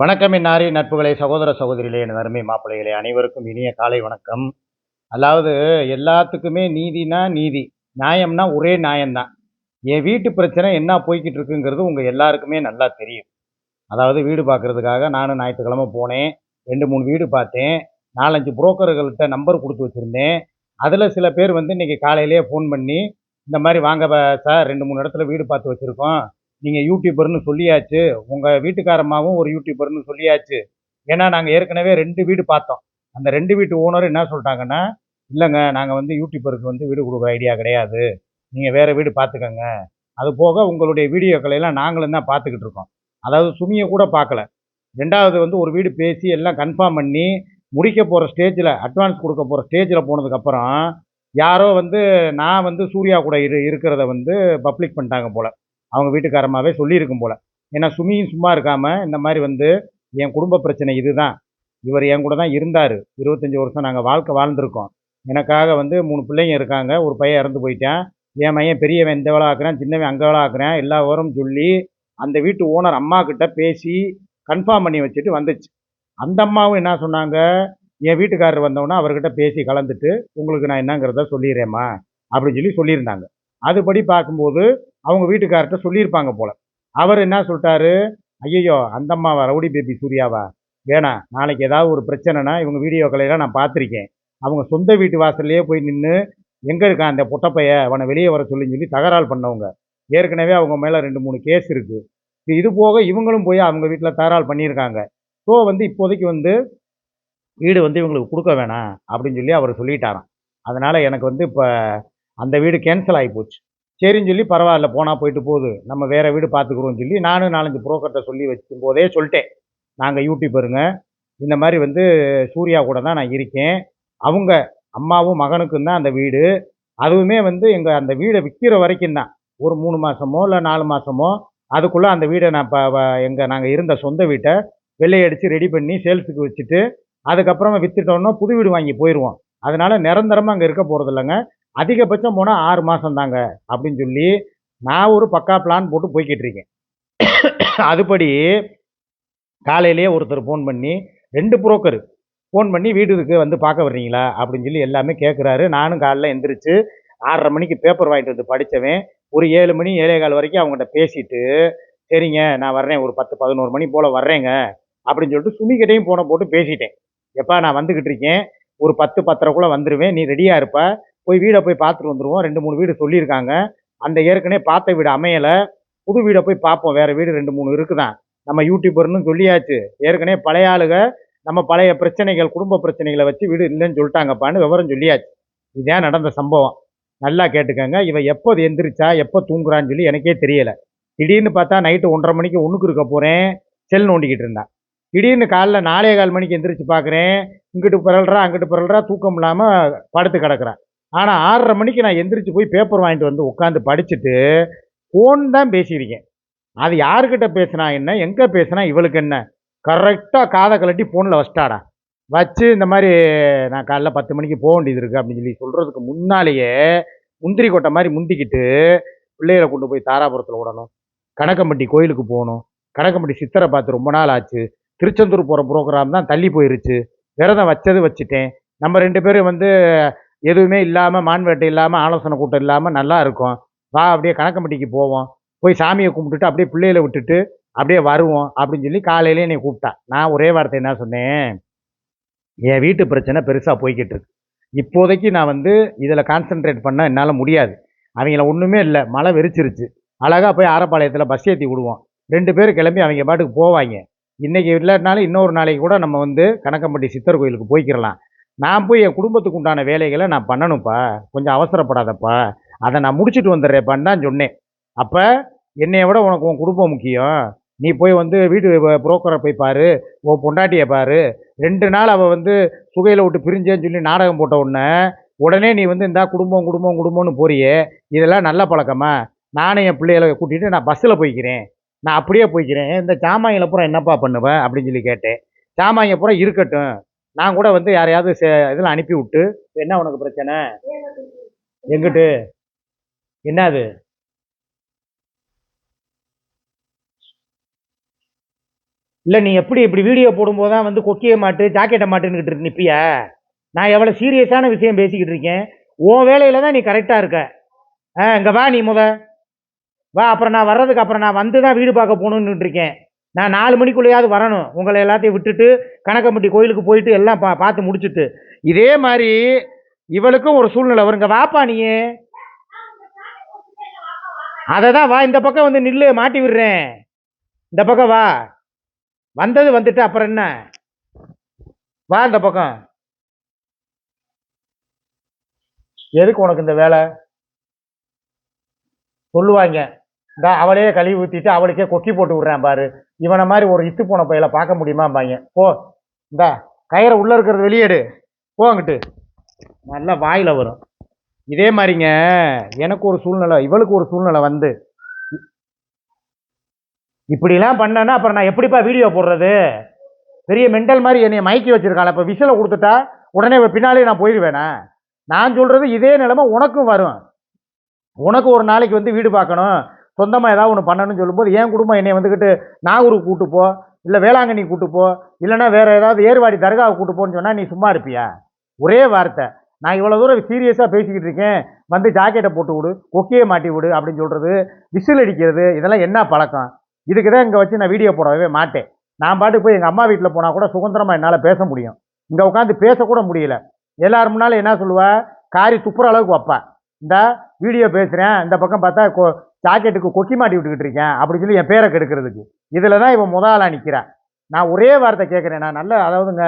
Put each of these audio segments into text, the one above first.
வணக்கம் இன்னாரி நட்புகளே சகோதர சகோதரிகளே என் அருமை மாப்பிள்ளைகளே அனைவருக்கும் இனிய காலை வணக்கம். அதாவது எல்லாத்துக்குமே நீதினா நீதி நியாயம்னா ஒரே நியாயம்தான். என் வீட்டு பிரச்சனை என்ன போய்கிட்டு இருக்குங்கிறது உங்கள் எல்லாருக்குமே நல்லா தெரியும். அதாவது வீடு பார்க்கறதுக்காக நானும் ஞாயிற்றுக்கிழமை போனேன் ரெண்டு மூணு வீடு பார்த்தேன் நாலஞ்சு புரோக்கர்கள்ட்ட நம்பர் கொடுத்து வச்சுருந்தேன். அதில் சில பேர் வந்து இன்றைக்கி காலையிலேயே ஃபோன் பண்ணி இந்த மாதிரி வாங்க சார் ரெண்டு மூணு இடத்துல வீடு பார்த்து வச்சுருக்கோம். நீங்கள் யூடியூபர்னு சொல்லியாச்சு உங்கள் வீட்டுக்காரம்மாவும் ஒரு யூடியூபர்னு சொல்லியாச்சு. ஏன்னா நாங்கள் ஏற்கனவே ரெண்டு வீடு பார்த்தோம். அந்த ரெண்டு வீட்டு ஓனர் என்ன சொல்லிட்டாங்கன்னா இல்லைங்க நாங்கள் வந்து யூடியூபருக்கு வந்து வீடு கொடுக்குற ஐடியா கிடையாது. நீங்கள் வேறு வீடு பார்த்துக்கோங்க. அது போக உங்களுடைய வீடியோக்களை எல்லாம் நாங்களும் தான் பார்த்துக்கிட்டு இருக்கோம். அதாவது சுமியை கூட பார்க்கல. ரெண்டாவது வந்து ஒரு வீடு பேசி எல்லாம் கன்ஃபார்ம் பண்ணி முடிக்க போகிற ஸ்டேஜில் அட்வான்ஸ் கொடுக்க போகிற ஸ்டேஜில் போனதுக்கப்புறம் யாரோ வந்து நான் வந்து சூர்யா கூட இரு இருக்கிறத வந்து பப்ளிக் பண்ணிட்டாங்க போல். அவங்க வீட்டுக்காரமாகவே சொல்லியிருக்கும் போல். ஏன்னா சுமியும் சும்மா இருக்காமல் இந்த மாதிரி வந்து என் குடும்ப பிரச்சனை இதுதான். இவர் என் கூட தான் இருந்தார். இருபத்தஞ்சி வருஷம் நாங்கள் வாழ்க்கை வாழ்ந்துருக்கோம். எனக்காக வந்து மூணு பிள்ளைங்க இருக்காங்க. ஒரு பையன் இறந்து போயிட்டேன். என் மையன் பெரியவன் இந்த வேலை ஆக்குறேன் சின்னவன் அங்கே வேலை ஆக்குறேன் எல்லா ஓரம் சொல்லி அந்த வீட்டு ஓனர் அம்மா கிட்ட பேசி கன்ஃபார்ம் பண்ணி வச்சுட்டு வந்துச்சு. அந்த அம்மாவும் என்ன சொன்னாங்க? என் வீட்டுக்காரர் வந்தவொன்னே அவர்கிட்ட பேசி கலந்துட்டு உங்களுக்கு நான் என்னங்கிறத சொல்லிடுறேம்மா அப்படின்னு சொல்லி சொல்லியிருந்தாங்க. அதுபடி பார்க்கும்போது அவங்க வீட்டுக்கார்ட்ட சொல்லியிருப்பாங்க போல. அவர் என்ன சொல்லிட்டாரு? ஐயோ அந்த அம்மாவா ரவுடி பேபி சூர்யாவா? வேணாம் நாளைக்கு ஏதாவது ஒரு பிரச்சனைனா இவங்க வீடியோக்களையெல்லாம் நான் பார்த்துருக்கேன். அவங்க சொந்த வீட்டு வாசல்லையே போய் நின்று எங்கே இருக்கான் அந்த பொட்டப்பைய? அவனை வெளியே வர சொல்லின்னு சொல்லி தகராறு பண்ணவங்க. ஏற்கனவே அவங்க மேலே ரெண்டு மூணு கேஸ் இருக்குது இது போக இவங்களும் போய் அவங்க வீட்டில் தகராறு பண்ணியிருக்காங்க. ஸோ வந்து இப்போதைக்கு வந்து வீடு வந்து இவங்களுக்கு கொடுக்க வேணாம் அப்படின்னு சொல்லி அவர் சொல்லிட்டாராம். அதனால் எனக்கு வந்து இப்போ அந்த வீடு கேன்சல் ஆகி போச்சு. சரின்னு சொல்லி பரவாயில்ல போனால் போயிட்டு போகுது. நம்ம வேறு வீடு பார்த்துக்குறோம்னு சொல்லி நானும் நாலஞ்சு புரோக்கர்கிட்ட சொல்லி வச்சுக்கும் போதே சொல்லிட்டேன் நாங்கள் யூடியூபருங்க இந்த மாதிரி வந்து சூர்யா கூட தான் நான் இருக்கேன். அவங்க அம்மாவும் மகனுக்கும் தான் அந்த வீடு. அதுவுமே வந்து எங்கள் அந்த வீடை விற்கிற வரைக்கும் தான். ஒரு மூணு மாதமோ இல்லை நாலு மாதமோ அதுக்குள்ளே அந்த வீடை நான் இப்போ எங்கள் நாங்கள் இருந்த சொந்த வீட்டை வெள்ளையடித்து ரெடி பண்ணி சேல்ஸுக்கு வச்சுட்டு அதுக்கப்புறமா விற்றுட்டோன்னா புது வீடு வாங்கி போயிடுவோம் அதனால் நிரந்தரமாக அங்கே இருக்க போகிறது இல்லைங்க அதிகபட்சம் போனால் ஆறு மாதம் தாங்க அப்படின்னு சொல்லி நான் ஒரு பக்கா பிளான் போட்டு போய்கிட்டு இருக்கேன். அதுபடி காலையிலேயே ஒருத்தர் ஃபோன் பண்ணி ரெண்டு புரோக்கரு ஃபோன் பண்ணி வீட்டுக்கு வந்து பார்க்க வர்றீங்களா? அப்படின்னு சொல்லி எல்லாமே கேட்குறாரு நானும் காலைல எந்திரிச்சு ஆறரை மணிக்கு பேப்பர் வாங்கிட்டு வந்து படித்தவன் ஒரு ஏழு மணி ஏழே கால் வரைக்கும் அவங்ககிட்ட பேசிட்டு சரிங்க நான் வர்றேன் ஒரு பத்து பதினோரு மணி போல் வர்றேங்க அப்படின்னு சொல்லிட்டு சுமிக்கிட்டையும் போன போட்டு பேசிட்டேன். எப்பா நான் வந்துக்கிட்டு இருக்கேன். ஒரு பத்து பத்தரைக்குள்ளே வந்துடுவேன் நீ ரெடியாக இருப்ப. போய் வீடை போய் பார்த்துட்டு வந்துடுவோம் ரெண்டு மூணு வீடு சொல்லியிருக்காங்க. அந்த ஏற்கனவே பார்த்த வீடு அமையலை. புது வீடை போய் பார்ப்போம். வேறு வீடு ரெண்டு மூணு இருக்குதான் நம்ம யூடியூபர்னு சொல்லியாச்சு. ஏற்கனவே பழைய ஆளுக நம்ம பழைய பிரச்சனைகள் குடும்ப பிரச்சனைகளை வச்சு வீடு இல்லைன்னு சொல்லிட்டாங்கப்பான்னு விவரம் சொல்லியாச்சு. இதான் நடந்த சம்பவம். நல்லா கேட்டுக்கங்க. இவன் எப்போ எந்திரிச்சா எப்போ தூங்குறான்னு சொல்லி எனக்கே தெரியலை. திடீர்னு பார்த்தா நைட்டு ஒன்றரை மணிக்கு ஒன்றுக்கு இருக்க போகிறேன் செல் நோண்டிக்கிட்டு இருந்தான் திடீர்னு காலைல நாலே கால் மணிக்கு எந்திரிச்சு பார்க்குறேன். இங்கிட்டு பிறல்றா அங்கிட்டு பிறல்றா தூக்கம் இல்லாமல் படுத்து கிடக்குறான் ஆனால் ஆறரை மணிக்கு நான் எந்திரிச்சு போய் பேப்பர் வாங்கிட்டு வந்து உட்காந்து படிச்சுட்டு ஃபோன் தான் பேசியிருக்கேன். அது யாருக்கிட்ட பேசுனா என்ன எங்கே பேசுனா இவளுக்கு என்ன? கரெக்டாக காதை கலட்டி ஃபோனில் வச்சிட்டாடா. வச்சு இந்த மாதிரி நான் காலைல பத்து மணிக்கு போக வேண்டியது இருக்குது அப்படின்னு சொல்லி சொல்கிறதுக்கு முன்னாலேயே முந்திரி கொட்டை மாதிரி முந்திக்கிட்டு பிள்ளைகளை கொண்டு போய் தாராபுரத்தில் விடணும். கணக்கம்பட்டி கோயிலுக்கு போகணும். கணக்கம்பட்டி சித்தரை பார்த்து ரொம்ப நாள் ஆச்சு. திருச்செந்தூர் போகிற ப்ரோக்ராம் தான் தள்ளி போயிருச்சு. விரதம் வச்சது வச்சுட்டேன். நம்ம ரெண்டு பேரும் வந்து எதுவுமே இல்லாமல் மான்வேட்டை இல்லாமல் ஆலோசனை கூட்டம் இல்லாமல் நல்லா இருக்கும். வா அப்படியே கணக்கம்பட்டிக்கு போவோம். போய் சாமியை கும்பிட்டுட்டு அப்படியே பிள்ளையில விட்டுட்டு அப்படியே வருவோம் அப்படின்னு சொல்லி காலையிலே என்னை கூப்பிட்டா. நான் ஒரே வார்த்தை என்ன சொன்னேன்? என் வீட்டு பிரச்சனை பெருசாக போய்கிட்டு இருக்கு. இப்போதைக்கு நான் வந்து இதில் கான்சென்ட்ரேட் பண்ண என்னால் முடியாது. அவங்கள ஒன்றுமே இல்லை. மழை வெறிச்சிருச்சு. அழகாக போய் ஆரப்பாளையத்தில் பஸ் ஏற்றி விடுவோம். ரெண்டு பேரும் கிளம்பி அவங்க பாட்டுக்கு போவாங்க. இன்றைக்கி இல்லாட்டினாலும் இன்னொரு நாளைக்கு கூட நம்ம வந்து கணக்கம்பட்டி சித்தர் கோயிலுக்கு போய்க்கிறலாம் நான் போய் என் குடும்பத்துக்கு உண்டான வேலைகளை நான் பண்ணணும்ப்பா. கொஞ்சம் அவசரப்படாதப்பா. அதை நான் முடிச்சுட்டு வந்துடுறேப்பான்னு தான் சொன்னேன். அப்போ என்னைய விட உனக்கு உன் குடும்பம் முக்கியம். நீ போய் வந்து வீட்டு புரோக்கரை போய் பாரு. உன் பொண்டாட்டியை பாரு. ரெண்டு நாள் அவள் வந்து சுகையில் விட்டு பிரிஞ்சேன்னு சொல்லி நாடகம் போட்ட உடனே உடனே நீ வந்து இந்தா குடும்பம் குடும்பம் குடும்பம்னு போறியே. இதெல்லாம் நல்ல பழக்கமா? நானும் என் பிள்ளைகளை கூட்டிகிட்டு நான் பஸ்ஸில் போய்க்கிறேன். நான் அப்படியே போய்க்கிறேன். இந்த சாமான்களை பூரா என்னப்பா பண்ணுவேன் அப்படின்னு சொல்லி கேட்டேன். சாமான்ய பூரா இருக்கட்டும். நான் கூட வந்து யாரையாவது சே- இதில் அனுப்பி விட்டு என்ன உனக்கு பிரச்சனை? எங்கிட்டு? என்னது? இல்லை நீ எப்படி இப்படி வீடியோ போடும்போது தான் வந்து கொக்கிய மாட்டு ஜாக்கெட்டை மாட்டுன்னு நிற்பிய நான் எவ்வளோ சீரியஸான விஷயம் பேசிக்கிட்டு இருக்கேன். உன் வேலையில் தான் நீ கரெக்டாக இருக்க. ஆ இங்கே வா நீ முத. வா அப்புறம் நான் வர்றதுக்கு அப்புறம் நான் வந்து தான் வீடு பார்க்க போகணுன்னுட்டு இருக்கேன். நான் நாலு மணிக்குள்ளேயாவது வரணும். உங்களை எல்லாத்தையும் விட்டுட்டு கணக்கம்பட்டி கோயிலுக்கு போயிட்டு எல்லாம் பா பார்த்து முடிச்சுட்டு. இதே மாதிரி இவளுக்கும் ஒரு சூழ்நிலை வருங்க வாப்பா நீ. அதை தான் வா இந்த பக்கம் வந்து நில்லு மாட்டி விடுறேன். இந்த பக்கம் வா. வந்தது வந்துட்டு அப்புறம் என்ன? வா இந்த பக்கம். எதுக்கு உனக்கு இந்த வேலை? சொல்லுவாங்க. இந்த அவளையே கழுவி ஊற்றிட்டு அவளுக்கே கொக்கி போட்டு விட்றேன் பாரு. இவனை மாதிரி ஒரு இத்து போன பையில பார்க்க முடியுமாம்பாங்க போ. இந்தா கயிறை உள்ளே இருக்கிறது வெளியேடு போங்கிட்டு நல்லா வாயில் வரும். இதே மாதிரிங்க எனக்கு ஒரு சூழ்நிலை இவளுக்கு ஒரு சூழ்நிலை வந்து. இப்படிலாம் பண்ணேன்னா அப்புறம் நான் எப்படிப்பா வீடியோ போடுறது? பெரிய மெண்டல் மாதிரி என்னை மயக்கி வச்சிருக்காள் இப்போ விசிலை கொடுத்துட்டா உடனே பின்னாலே நான் போயிடுவேனா நான் சொல்கிறது இதே நிலமை உனக்கும் வரும். உனக்கு ஒரு நாளைக்கு வந்து வீடு பார்க்கணும். சொந்தமாக ஏதாவது ஒன்று பண்ணணும்னு சொல்லும்போது என் குடும்பம் என்னை வந்துக்கிட்டு நாகூருக்கு கூட்டு போ? இல்லை வேளாங்கண்ணி கூட்டு போ? இல்லைன்னா வேறு ஏதாவது ஏர்வாடி தர்காவை கூட்டு போன்னு சொன்னால் நீ சும்மா இருப்பியா? ஒரே வார்த்தை. நான் இவ்வளோ தூரம் சீரியஸாக பேசிக்கிட்டு இருக்கேன். வந்து ஜாக்கெட்டை போட்டு விடு கொக்கியை மாட்டி விடு அப்படின்னு சொல்கிறது விசில் அடிக்கிறது இதெல்லாம் என்ன பழக்கம்? இதுக்கு தான் இங்கே வச்சு நான் வீடியோ போடவே மாட்டேன். நான் பாட்டுக்கு போய் எங்கள் அம்மா வீட்டில் போனால் கூட சுதந்திரமாக என்னால் பேச முடியும். இங்கே உட்காந்து பேசக்கூட முடியல. எல்லோரும் முன்னாலும் என்ன சொல்லுவேன் காரி துப்புற அளவுக்கு வைப்பா. இந்த வீடியோ பேசுகிறேன் இந்த பக்கம் பார்த்தா கொ ஜாக்கெட்டுக்கு கொக்கி மாட்டி விட்டுக்கிட்டு இருக்கேன் அப்படி சொல்லி என் பேரை கெடுக்கிறதுக்கு. இதில் தான் இவன் முதலாக நிற்கிறேன் நான் ஒரே வார்த்தை கேட்குறேன் நான் நல்ல அதாவதுங்க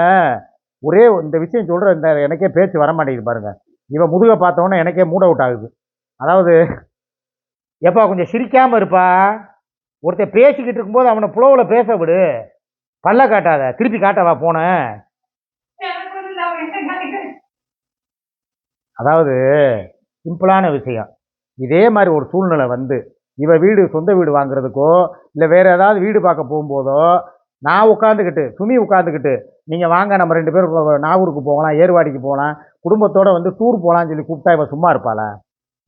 ஒரே இந்த விஷயம் சொல்கிற இந்த எனக்கே பேச்சு வர மாட்டேங்குது பாருங்க. இவன் முதுகை பார்த்தோன்னே எனக்கே மூட் அவுட் ஆகுது. அதாவது எப்பா கொஞ்சம் சிரிக்காமல் இருப்பா. ஒருத்தன் பேசிக்கிட்டு இருக்கும்போது அவனை புலவில் பேச விடு. பல்ல காட்டாத. திருப்பி காட்டவா போனேன் அதாவது சிம்பிளான விஷயம். இதே மாதிரி ஒரு சூழ்நிலை வந்து இவன் வீடு சொந்த வீடு வாங்குறதுக்கோ இல்லை வேறு ஏதாவது வீடு பார்க்க போகும்போதோ நான் உட்காந்துக்கிட்டு சுமி உட்காந்துக்கிட்டு நீங்கள் வாங்க நம்ம ரெண்டு பேரும் நாகூருக்கு போகலாம் ஏர்வாடிக்கு போகலாம் குடும்பத்தோட வந்து டூர் போகலான்னு சொல்லி கூப்பிட்டா இவள் சும்மா இருப்பாளா?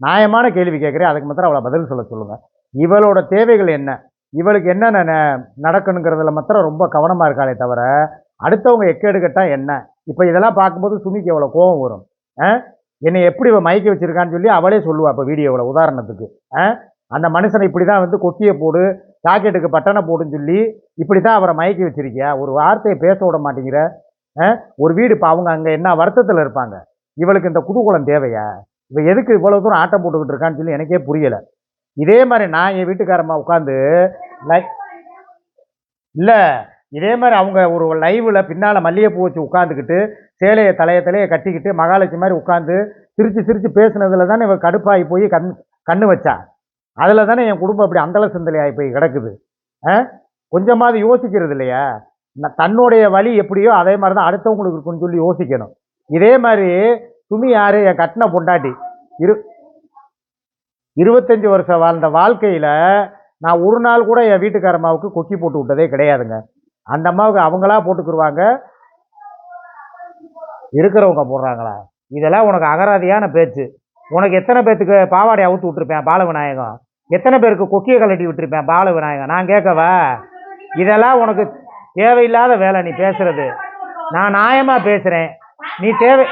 நியாயமான கேள்வி கேட்குறேன் அதுக்கு மாத்திரம் அவளை பதில் சொல்ல சொல்லுங்கள் இவளோட தேவைகள் என்ன? இவளுக்கு என்னென்ன நடக்கணுங்கிறதுல மாத்திரம் ரொம்ப கவனமாக இருக்காளே தவிர அடுத்தவங்க எக்கேடு என்ன? இப்போ இதெல்லாம் பார்க்கும்போது சுமிக்கு எவ்வளோ கோபம் வரும். ஆ? என்னை எப்படி இவன் மயக்கி வச்சுருக்கான்னு சொல்லி அவளே சொல்லுவாள் இப்போ வீடியோவில் உதாரணத்துக்கு. அந்த மனுஷனை இப்படி தான் வந்து கொக்கியை போடு ஜாக்கெட்டுக்கு பட்டனை போடுன்னு சொல்லி இப்படி தான் அவரை மயக்கி வச்சிருக்கியா? ஒரு வார்த்தையை பேச விட மாட்டேங்கிற. ஆ? ஒரு வீடு இப்போ அவங்க அங்கே என்ன வருத்தத்தில் இருப்பாங்க? இவளுக்கு இந்த குதூகலம் தேவையா? இவ எதுக்கு இவ்வளோ தூரம் ஆட்டம் போட்டுக்கிட்டு இருக்கான்னு சொல்லி எனக்கே புரியலை. இதே மாதிரி நான் என் வீட்டுக்காரம்மா உட்காந்து லைக் இல்லை. இதே மாதிரி அவங்க ஒரு லைவில் பின்னால் மல்லிகைப்பூ வச்சு உட்காந்துக்கிட்டு சேலையை தலைய தலையை கட்டிக்கிட்டு மகாலட்சுமி மாதிரி உட்காந்து சிரித்து சிரித்து பேசுனதில் தானே இவன் கடுப்பாகி போய் கண் கண்ணு வச்சா. அதில் தானே என் குடும்பம் அப்படி அந்தல சிந்தலையாகி போய் கிடக்குது. ஆ? கொஞ்சமாவது யோசிக்கிறது இல்லையா? தன்னுடைய வழி எப்படியோ அதே மாதிரி தான் அடுத்தவங்களுக்கு இருக்குன்னு சொல்லி யோசிக்கணும். இதே மாதிரி துணி யாரு? என் கட்டின பொண்டாட்டி. இரு இருபத்தஞ்சி வருஷம் வாழ்ந்த வாழ்க்கையில் நான் ஒரு நாள் கூட என் வீட்டுக்கார அம்மாவுக்கு கொக்கி போட்டு விட்டதே கிடையாதுங்க. அந்த அம்மாவுக்கு அவங்களா போட்டுக்குருவாங்க. இருக்கிறவங்க போடுறாங்களா? இதெல்லாம் உனக்கு அகராதியான பேச்சு. உனக்கு எத்தனை பேர்த்துக்கு பாவாடை அவுத்து விட்டுருப்பேன் பால விநாயகம் எத்தனை பேருக்கு கொக்கியை கலட்டி விட்டுருப்பேன் பால விநாயகம் நான் கேட்கவா? இதெல்லாம் உனக்கு தேவையில்லாத வேலை நீ பேசுறது. நான் நியாயமாக பேசுகிறேன் நீ தேவை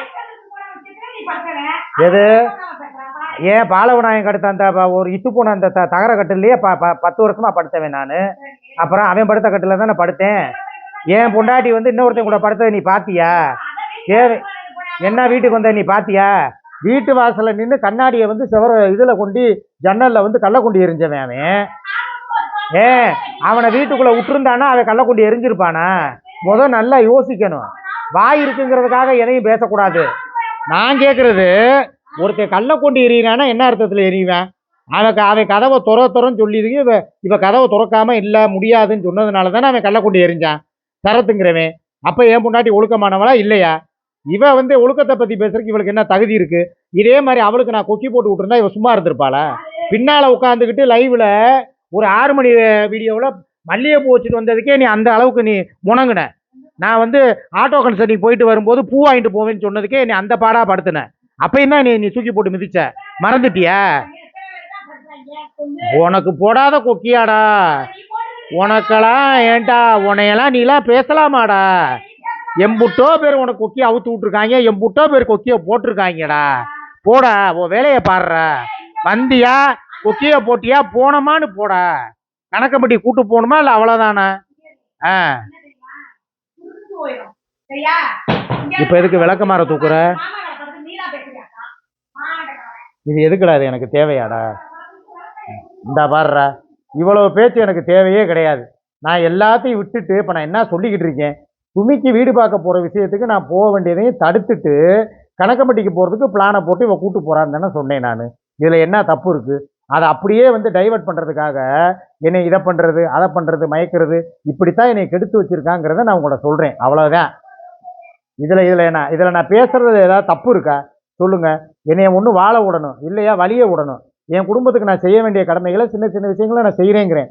எது? ஏன் பால விநாயகம் கடுத்த அந்த ப- ஒரு இட்டு போன அந்த த- தகர கட்டிலேயே ப ப- பத்து வருஷமாக படுத்தவேன் நான். அப்புறம் அவன் படுத்த கட்டில் தான் நான் படுத்தேன். என் பொண்டாட்டி வந்து இன்னொருத்தன் கூட படுத்ததை நீ பார்த்தியா தேவை என்ன வீட்டுக்கு வந்த நீ பாத்தியா? வீட்டு வாசல்ல நின்று கண்ணாடியை வந்து செவர இதில் கொண்டு ஜன்னலில் வந்து கள்ளக்குண்டி எரிஞ்சவன் அவன். ஏ அவனை வீட்டுக்குள்ள விட்டுருந்தானா அவன் கள்ளக்குண்டி எரிஞ்சிருப்பானா? முத நல்லா யோசிக்கணும். வாய் இருக்குங்கிறதுக்காக எதையும் பேசக்கூடாது. நான் கேட்குறது ஒருத்தன் கள்ளக்கொண்டு எறியிறானா என்ன அர்த்தத்தில் எறிவேன்? அவன் அவன் கதவை துற துறன்னு சொல்லிதுக்கு இவ இவ கதவை துறக்காம இல்லை முடியாதுன்னு சொன்னதுனால தானே அவன் கள்ளக்கொண்டு எரிஞ்சான். சரத்துங்கிறவன். அப்போ என் பொண்டாட்டி ஒழுக்கமானவளா இல்லையா? இவ வந்து ஒழுக்கத்தை பற்றி பேசுறதுக்கு இவளுக்கு என்ன தகுதி இருக்கு? இதே மாதிரி அவளுக்கு நான் கொக்கி போட்டு விட்டுருந்தா இவ சும்மா இருந்திருப்பாள? பின்னால் உட்காந்துக்கிட்டு லைவில் ஒரு ஆறு மணி வீடியோவில் மல்லிகைப்பூ வச்சுட்டு வந்ததுக்கே நீ அந்த அளவுக்கு நீ முணங்குன. நான் வந்து ஆட்டோ கன்சர்னிங் போயிட்டு வரும்போது பூ வாங்கிட்டு போவேன்னு சொன்னதுக்கே நீ அந்த பாடா படுத்தின. அப்ப என்ன நீ நீ தூக்கி போட்டு மிதிச்ச. மறந்துட்டியா? உனக்கு போடாத கொக்கியாடா. உனக்கெல்லாம் ஏன்டா உனையெல்லாம் நீலாம் பேசலாமாடா? எம்புட்டோ பேர் உனக்கு கொக்கியை அவுத்து விட்ருக்காங்க எம்புட்டோ பேர் கொக்கியை போட்டிருக்காங்கடா. போடா உன் வேலையை பாடுற. வந்தியா கொக்கியை போட்டியா? போனோமான்னு போடா. கணக்கம்பட்டி கூட்டு போகணுமா இல்லை அவ்வளோதானா ஆ. இப்போ எதுக்கு விளக்கமாற தூக்குற? இது எதுக்குடா இது? எனக்கு தேவையாடா. இந்த பாடுற இவ்வளவு பேச்சு எனக்கு தேவையே கிடையாது. நான் எல்லாத்தையும் விட்டுட்டு இப்போ நான் என்ன சொல்லிக்கிட்டு இருக்கேன்? சுமிக்கு வீடு பார்க்க போகிற விஷயத்துக்கு நான் போக வேண்டியதையும் தடுத்துட்டு கணக்கம்பட்டிக்கு போகிறதுக்கு பிளானை போட்டு இவன் கூட்டு போகிறான்னு தானே சொன்னேன் நான். இதில் என்ன தப்பு இருக்குது அதை அப்படியே வந்து டைவர்ட் பண்ணுறதுக்காக என்னை இதை பண்ணுறது அதை பண்ணுறது மயக்கிறது இப்படித்தான் என்னை கெடுத்து வச்சிருக்காங்கிறத நான் உங்கள்கிட்ட சொல்கிறேன் அவ்வளோதான் இதில் இதில் என்ன? இதில் நான் பேசுகிறது ஏதாவது தப்பு இருக்கா? சொல்லுங்கள் என்னைய ஒன்று வாழ விடணும் இல்லையா? வழிய விடணும். என் குடும்பத்துக்கு நான் செய்ய வேண்டிய கடமைகளை சின்ன சின்ன விஷயங்களை நான் செய்கிறேங்கிறேன்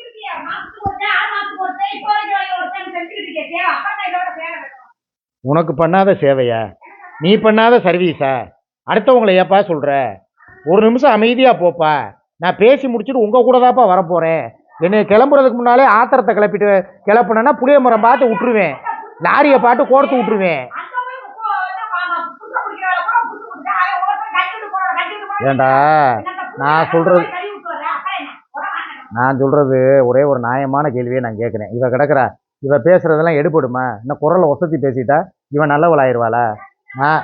இருக்கியா? மாசத்துக்கு ஒருத்தன், ஆறு மாசத்துக்கு ஒருத்தன், இப்போ வரைக்கும் வரைக்கும் ஒருத்தன் செஞ்சுக்கிட்டு இருக்கியா? தேவை. அப்பா நான் இதோட சேவை வைக்கணும். உனக்கு பண்ணாத சேவையா நீ பண்ணாத சர்வீஸா அடுத்தவங்களை ஏப்பா சொல்கிற ஒரு நிமிஷம் அமைதியாக போப்பா. நான் பேசி முடிச்சுட்டு உங்கள் கூட தான்ப்பா வரப்போகிறேன் என்னை கிளம்புறதுக்கு முன்னாலே ஆத்திரத்தை கிளப்பிட்டு கிளப்புனேன்னா புளிய மரம் பார்த்து விட்டுருவேன். லாரியை பார்த்து கோர்த்து விட்டுருவேன். ஏண்டா நான் சொல்கிறது நான் சொல்கிறது ஒரே ஒரு நியாயமான கேள்வியை நான் கேட்குறேன். இவ கிடக்குறா. இவ பேசுகிறதெல்லாம் எடுபடுமா? இன்னும் குரலை வசதி பேசிட்டா? இவன் நல்லவளாயிருவாளா நான்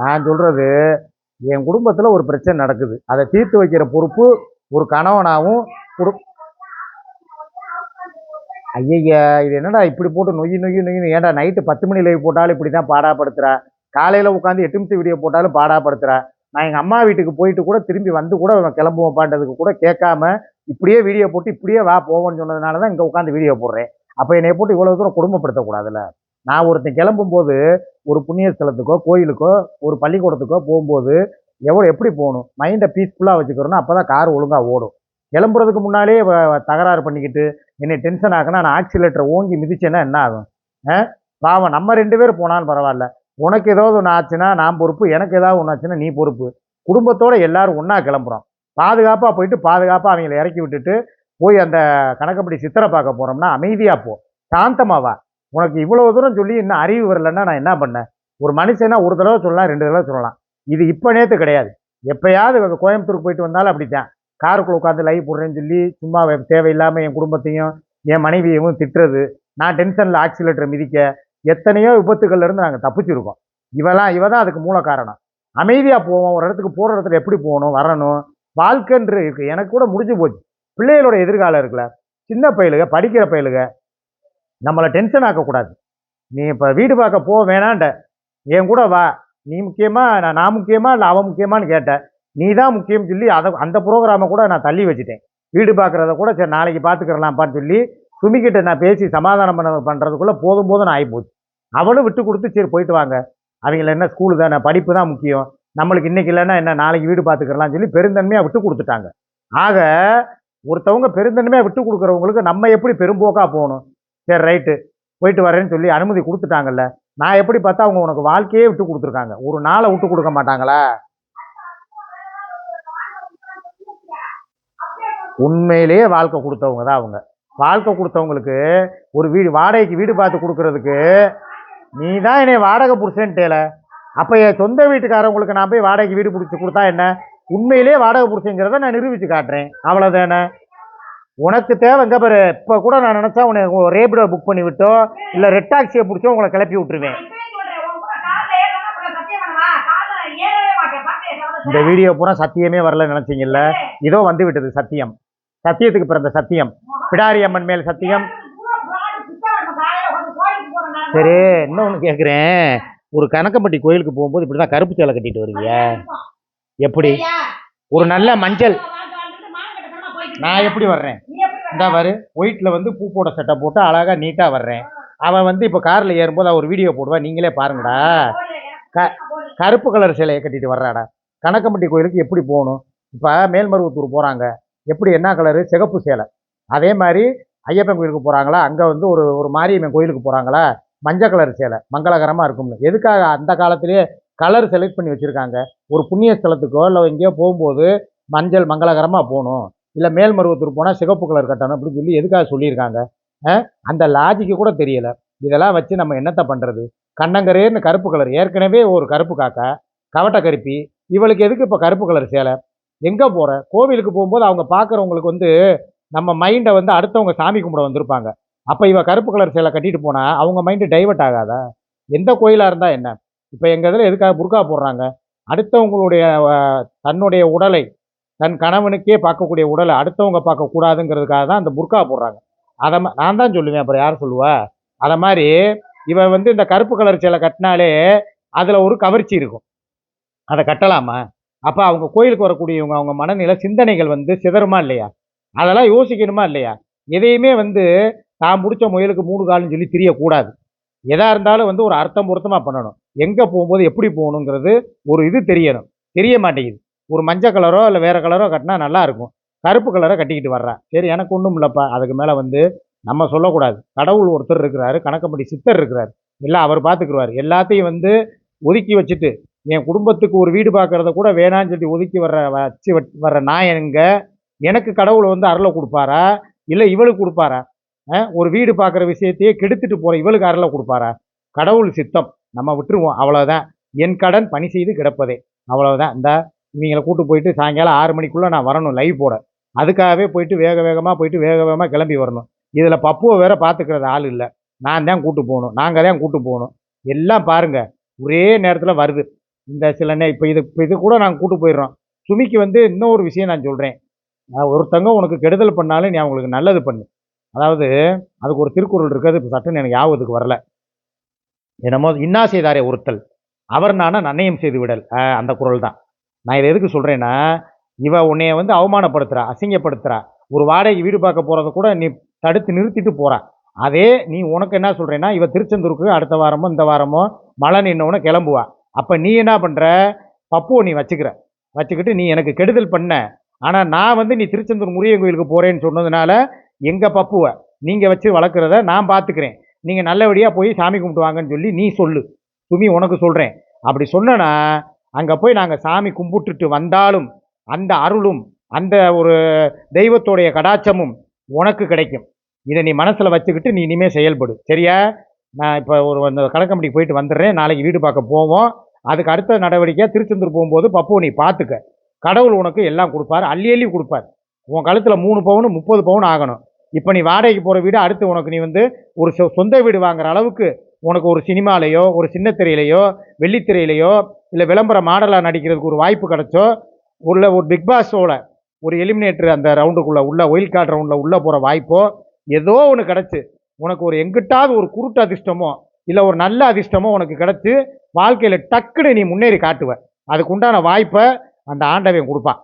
நான் சொல்கிறது என் குடும்பத்தில் ஒரு பிரச்சனை நடக்குது. அதை தீர்த்து வைக்கிற பொறுப்பு ஒரு கணவனாகவும் குடு ஐயய்யா இது என்னடா இப்படி போட்டு நொய் நொய் நொய்யி ஏன்டா நைட்டு பத்து மணி லைவ் போட்டாலும் இப்படி தான் பாடாப்படுத்துகிறா காலையில் உட்காந்து எட்டு நிமிஷம் வீடியோ போட்டாலும் பாடாப்படுத்துகிறா நான் எங்கள் அம்மா வீட்டுக்கு போயிட்டு கூட திரும்பி வந்து கூட இவன் கிளம்புவோம்பான்றதுக்கு கூட கேட்காம இப்படியே வீடியோ போட்டு இப்படியே வா போவோன்னு சொன்னதுனால தான் இங்கே உட்காந்து வீடியோ போடுறேன். அப்போ என்னை போட்டு இவ்வளோ தூரம் குடும்பப்படுத்தக்கூடாதுல்ல? நான் ஒருத்தன் கிளம்பும்போது ஒரு புண்ணிய ஸ்தலத்துக்கோ கோயிலுக்கோ ஒரு பள்ளிக்கூடத்துக்கோ போகும்போது எவ்வளோ எப்படி போகணும்? மைண்டை பீஸ்ஃபுல்லாக வச்சுக்கிறோன்னா அப்போ தான் கார் ஒழுங்காக ஓடும். கிளம்புறதுக்கு முன்னாலே தகராறு பண்ணிக்கிட்டு என்னை டென்ஷன் ஆகுனா நான் ஆக்சிலேட்டரை ஓங்கி மிதிச்சேன்னா என்ன ஆகும்? ஆ? பாவம் நம்ம ரெண்டு பேர் போனாலும் பரவாயில்ல. உனக்கு ஏதாவது ஒன்று ஆச்சுன்னா நான் பொறுப்பு. எனக்கு ஏதாவது ஒன்று ஆச்சுன்னா நீ பொறுப்பு. குடும்பத்தோடு எல்லாரும் ஒன்றா கிளம்புறோம். பாதுகாப்பாக போயிட்டு பாதுகாப்பாக அவங்கள இறக்கி விட்டுட்டு போய் அந்த கணக்கப்படி சித்திரை பார்க்க போகிறோம்னா அமைதியாக போ. சாந்தமாக வா. உனக்கு இவ்வளோ தூரம் சொல்லி இன்னும் அறிவு வரலன்னா நான் என்ன பண்ணேன்? ஒரு மனுஷனா ஒரு தடவை சொல்லலாம் ரெண்டு தடவை சொல்லலாம். இது இப்போ நேற்று கிடையாது. எப்பயாவது கோயம்புத்தூருக்கு போயிட்டு வந்தாலும் அப்படித்தான். காருக்குள்ள உட்காந்து லைவ் போடுறேன்னு சொல்லி சும்மா தேவையில்லாமல் என் குடும்பத்தையும் என் மனைவியையும் திட்டுறது நான் டென்ஷனில் ஆக்சிலேட்டர் மிதிக்க எத்தனையோ விபத்துகள்லேருந்து நாங்கள் தப்பிச்சிருக்கோம். இவெல்லாம் இவ தான் அதுக்கு மூல காரணம். அமைதியாக போவோம். ஒரு இடத்துக்கு போகிற இடத்துல எப்படி போகணும் வரணும்? வாழ்க்கைன்று இருக்குது எனக்கு கூட முடிஞ்சு போச்சு. பிள்ளைகளோட எதிர்காலம் இருக்குல்ல. சின்ன பயலுக படிக்கிற பயலுக நம்மளை டென்ஷன் ஆக்கக்கூடாது. நீ இப்போ வீடு பார்க்க போ வேணான்ட்ட. என் கூட வா. நீ முக்கியமாக நான் நான் முக்கியமாக இல்லை அவன் முக்கியமான்னு கேட்டேன் நீ தான் முக்கியம் சொல்லி அதை அந்த ப்ரோக்ராமை கூட நான் தள்ளி வச்சுட்டேன். வீடு பார்க்குறத கூட சரி நாளைக்கு பார்த்துக்கிறலாம்ப்பான்னு சொல்லி சுமிக்கிட்ட நான் பேசி சமாதானம் பண்ண பண்ணுறதுக்குள்ளே போதும் போதும் ஆகிப்போச்சு அவளும் விட்டு கொடுத்து சரி போயிட்டு வாங்க. அவங்கள என்ன ஸ்கூலு தானே படிப்பு தான் முக்கியம். நம்மளுக்கு இன்றைக்கி இல்லைன்னா என்ன நாளைக்கு வீடு பார்த்துக்கிறலாம் சொல்லி பெருந்தன்மையாக விட்டு கொடுத்துட்டாங்க. ஆக ஒருத்தவங்க பெருந்தன்மையாக விட்டு கொடுக்குறவங்களுக்கு நம்ம எப்படி பெரும்போக்காக போகணும்? சரி ரைட்டு. போயிட்டு வரேன்னு சொல்லி அனுமதி கொடுத்துட்டாங்கல்ல. நான் எப்படி பார்த்தா அவங்க உனக்கு வாழ்க்கையே விட்டு கொடுத்துருக்காங்க. ஒரு நாளை விட்டு கொடுக்க மாட்டாங்களா? உண்மையிலேயே வாழ்க்கை கொடுத்தவங்க தான் அவங்க. வாழ்க்கை கொடுத்தவங்களுக்கு ஒரு வீடு வாடகைக்கு வீடு பார்த்து கொடுக்கறதுக்கு நீ தான் என்னை வாடகை புருஷன்ட்டேல அப்போ என் சொந்த வீட்டுக்காரவங்களுக்கு நான் போய் வாடகைக்கு வீடு பிடிச்சி கொடுத்தா என்ன? உண்மையிலேயே வாடகை புருஷங்கிறத நான் நிரூபித்து காட்டுறேன். அவ்வளோதானே உனக்கு தேவைங்க பாரு. இப்போ கூட நான் நினச்சா உன்னை ரேபிடோ புக் பண்ணி விட்டோ இல்லை ரெட் டாக்ஸியை பிடிச்சோ உங்களை கிளப்பி விட்டுருவேன். இந்த வீடியோ பூரா சத்தியமே வரல நினச்சிங்கல்ல? இதோ வந்து விட்டது சத்தியம். சத்தியத்துக்கு பிறந்த சத்தியம். பிடாரி அம்மன் மேல் சத்தியம். சரி இன்னும் ஒன்று கேட்குறேன் ஒரு கணக்கம்பட்டி கோயிலுக்கு போகும்போது இப்படி தான் கருப்பு சேலை கட்டிட்டு வருவீங்க எப்படி? ஒரு நல்ல மஞ்சள். நான் எப்படி வர்றேன்? இந்த பாரு ஒயிட்டில் வந்து பூ போட சட்டை போட்டு அழகாக நீட்டாக வர்றேன். அவன் வந்து இப்போ காரில் ஏறும்போது அவர் வீடியோ போடுவான் நீங்களே பாருங்கடா. க- கருப்பு கலர் சேலையை கட்டிட்டு வர்றாடா. கணக்கம்பட்டி கோயிலுக்கு எப்படி போகணும்? இப்போ மேல்மருவத்தூர் போகிறாங்க எப்படி என்ன கலரு சிகப்பு சேலை. அதே மாதிரி ஐயப்பன் கோயிலுக்கு போகிறாங்களா அங்கே வந்து ஒரு ஒரு மாரியம்மன் கோயிலுக்கு போகிறாங்களா மஞ்சள் கலர் சேலை மங்களகரமாக இருக்கும்னு. எதுக்காக அந்த காலத்திலேயே கலர் செலக்ட் பண்ணி வச்சுருக்காங்க? ஒரு புண்ணிய ஸ்தலத்துக்கோ இல்லை எங்கேயோ போகும்போது மஞ்சள் மங்களகரமாக போகணும். இல்லை மேல்மருவத்தூர் போனால் சிகப்பு கலர் கட்டணும் அப்படின்னு சொல்லி எதுக்காக சொல்லியிருக்காங்க? அந்த லாஜிக்கு கூட தெரியலை. இதெல்லாம் வச்சு நம்ம என்னத்தை பண்ணுறது கண்ணங்கரேன்னு கருப்பு கலர் ஏற்கனவே ஒரு கருப்பு காக்கா கவட்ட கருப்பி இவளுக்கு எதுக்கு இப்போ கருப்பு கலர் சேலை? எங்கே போகிற கோவிலுக்கு போகும்போது அவங்க பார்க்குறவங்களுக்கு வந்து நம்ம மைண்டை வந்து அடுத்தவங்க சாமி கும்பிட வந்திருப்பாங்க. அப்போ இவள் கருப்பு கலர் சேலை கட்டிட்டு போனால் அவங்க மைண்டு டைவர்ட் ஆகாதா? எந்த கோயிலாக இருந்தால் என்ன? இப்போ எங்கள் இதில் எதுக்காக புர்கா போடுறாங்க? அடுத்தவங்களுடைய தன்னுடைய உடலை தன் கணவனுக்கே பார்க்கக்கூடிய உடலை அடுத்தவங்க பார்க்கக்கூடாதுங்கிறதுக்காக தான் அந்த புர்கா போடுறாங்க. அதை ம- நான் தான் சொல்லுவேன் அப்புறம் யார் சொல்லுவா? அதை மாதிரி இவன் வந்து இந்த கருப்பு கலர் சேலை கட்டினாலே அதில் ஒரு கவர்ச்சி இருக்கும். அதை கட்டலாமா? அப்போ அவங்க கோயிலுக்கு வரக்கூடியவங்க அவங்க மனநிலை சிந்தனைகள் வந்து சிதறுமா இல்லையா? அதெல்லாம் யோசிக்கணுமா இல்லையா? எதையுமே வந்து நான் முடிச்ச முயலுக்கு மூணு காலம்னு சொல்லி தெரியக்கூடாது. எதாக இருந்தாலும் வந்து ஒரு அர்த்தம் பொருத்தமாக பண்ணணும். எங்கே போகும்போது எப்படி போகணுங்கிறது ஒரு இது தெரியணும். தெரிய மாட்டேங்குது. ஒரு மஞ்சள் கலரோ இல்லை வேறு கலரோ கட்டினா நல்லாயிருக்கும். கருப்பு கலரை கட்டிக்கிட்டு வர்றா. சரி எனக்கு ஒன்றும் இல்லைப்பா. அதுக்கு மேலே வந்து நம்ம சொல்லக்கூடாது. கடவுள் ஒருத்தர் இருக்கிறாரு கணக்கம்படி சித்தர் இருக்கிறார். எல்லாம் அவர் பார்த்துக்குருவார் எல்லாத்தையும் வந்து ஒதுக்கி வச்சுட்டு என் குடும்பத்துக்கு ஒரு வீடு பார்க்குறத கூட வேணான்னு சொல்லி ஒதுக்கி வர்ற வச்சு வர்ற நான் எங்க? எனக்கு கடவுள் வந்து அருளை கொடுப்பாரா? இல்லை இவளுக்கு கொடுப்பாரா? ஒரு வீடு பார்க்குற விஷயத்தையே கெடுத்துட்டு போகிற இவளுக்கு அருளை கொடுப்பாரா? கடவுள் சித்தம். நம்ம விட்டுருவோம். அவ்வளோதான் என் கடன் பணி செய்து கிடப்பதே. அவ்வளோதான் இந்த இவங்களை கூட்டு போயிட்டு சாயங்காலம் ஆறு மணிக்குள்ளே நான் வரணும் லைவ் போட. அதுக்காகவே போயிட்டு வேக வேகமாக போயிட்டு வேக வேகமாக கிளம்பி வரணும். இதில் பப்புவை வேற பார்த்துக்கிறது ஆள் இல்லை. நான் தான் கூட்டு போகணும். நாங்கள் தான் கூட்டு போகணும். எல்லாம் பாருங்கள் ஒரே நேரத்தில் வருது. இந்த சில நே இப்போ இது இப்போ இது கூட நாங்கள் கூட்டு போயிடுறோம். சுமிக்கு வந்து இன்னொரு விஷயம் நான் சொல்கிறேன் ஒருத்தங்க உனக்கு கெடுதல் பண்ணாலும் நீ அவங்களுக்கு நல்லது பண்ணு. அதாவது அதுக்கு ஒரு திருக்குறள் இருக்குது. இப்போ சட்டுன்னு எனக்கு ஞாபகத்துக்கு வரல. என்னமோ இன்னா செய்தாரே ஒருத்தல். அவர் நானா நன்னயம் செய்து விடல். அந்த குறள் தான் நான் இதை எதுக்கு சொல்கிறேன்னா இவ உன்னைய வந்து அவமானப்படுத்துகிறா அசிங்கப்படுத்துறா. ஒரு வாடகைக்கு வீடு பார்க்க போகிறத கூட நீ தடுத்து நிறுத்திட்டு போகிறா அதே நீ உனக்கு என்ன சொல்கிறேன்னா இவ திருச்செந்தூருக்கு அடுத்த வாரமோ இந்த வாரமோ மழை நின்னவுன்னு கிளம்புவா. அப்போ நீ என்ன பண்ணுற பப்புவை நீ வச்சுக்கிற. வச்சுக்கிட்டு நீ எனக்கு கெடுதல் பண்ண. ஆனால் நான் வந்து நீ திருச்செந்தூர் முருகன் கோயிலுக்கு போகிறேன்னு சொன்னதுனால எங்கள் பப்புவை நீங்கள் வச்சு வளர்க்குறத நான் பார்த்துக்கிறேன் நீங்கள் நல்லபடியாக போய் சாமி கும்பிட்டு வாங்கன்னு சொல்லி நீ சொல்லு. துமி உனக்கு சொல்கிறேன் அப்படி சொன்னனா அங்கே போய் நாங்கள் சாமி கும்பிட்டுட்டு வந்தாலும் அந்த அருளும் அந்த ஒரு தெய்வத்தோடைய கடாட்சமும் உனக்கு கிடைக்கும். இதை நீ மனசில் வச்சுக்கிட்டு நீ இனிமேல் செயல்படு. சரியா? நான் இப்போ ஒரு அந்த கணக்கம்படிக்கு போயிட்டு வந்துடுறேன். நாளைக்கு வீடு பார்க்க போவோம். அதுக்கு அடுத்த நடவடிக்கையாக திருச்செந்தூர் போகும்போது பப்புவை நீ பார்த்துக்க. கடவுள் உனக்கு எல்லாம் கொடுப்பார். அள்ளி அள்ளி கொடுப்பார். உன் கழுத்தில் மூணு பவுன் முப்பது பவுன் ஆகணும். இப்போ நீ வாடகைக்கு போகிற வீடு அடுத்து உனக்கு நீ வந்து ஒரு சொ- சொந்த வீடு வாங்குற அளவுக்கு உனக்கு ஒரு சினிமாலேயோ ஒரு சின்ன திரையிலையோ வெள்ளித்திரையிலையோ இல்லை விளம்பர மாடலாக நடிக்கிறதுக்கு ஒரு வாய்ப்பு கிடைச்சோ உள்ள ஒரு பிக் பாஸோட ஒரு எலிமினேட்டர் அந்த ரவுண்டுக்குள்ளே உள்ள ஒயில் கார்டு ரவுண்டில் உள்ளே போகிற வாய்ப்போ ஏதோ ஒன்று கிடச்சி. உனக்கு ஒரு எங்கிட்டாவது ஒரு குருட்டு அதிர்ஷ்டமோ இல்லை ஒரு நல்ல அதிர்ஷ்டமோ உனக்கு கிடச்சி வாழ்க்கையில் டக்குன்னு நீ முன்னேறி காட்டுவ. அதுக்குண்டான வாய்ப்பை அந்த ஆண்டவன் கொடுப்பான்.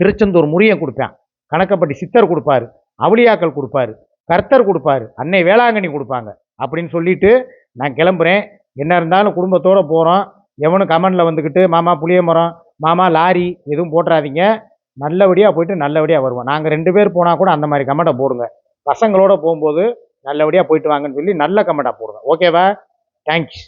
திருச்செந்தூர் முறியன் கொடுப்பான் கணக்கப்பட்டி சித்தர் கொடுப்பாரு அவளியாக்கள் கொடுப்பாரு கர்த்தர் கொடுப்பாரு அன்னை வேளாங்கண்ணி கொடுப்பாங்க அப்படின்னு சொல்லிட்டு நான் கிளம்புறேன். என்ன இருந்தாலும் குடும்பத்தோடு போகிறோம் எவனும் கமெண்டில் வந்துக்கிட்டு மாமா புளிய மரம் மாமா லாரி எதுவும் போட்டுறாதீங்க. நல்லபடியாக போயிட்டு நல்லபடியாக வருவோம். நாங்கள் ரெண்டு பேர் போனால் கூட அந்த மாதிரி கமெண்ட்டை போடுங்க. பசங்களோட போகும்போது நல்லபடியாக போயிட்டு வாங்கன்னு சொல்லி நல்ல கமெண்ட்டாக போடுங்க. ஓகேவா? தேங்க்ஸ்.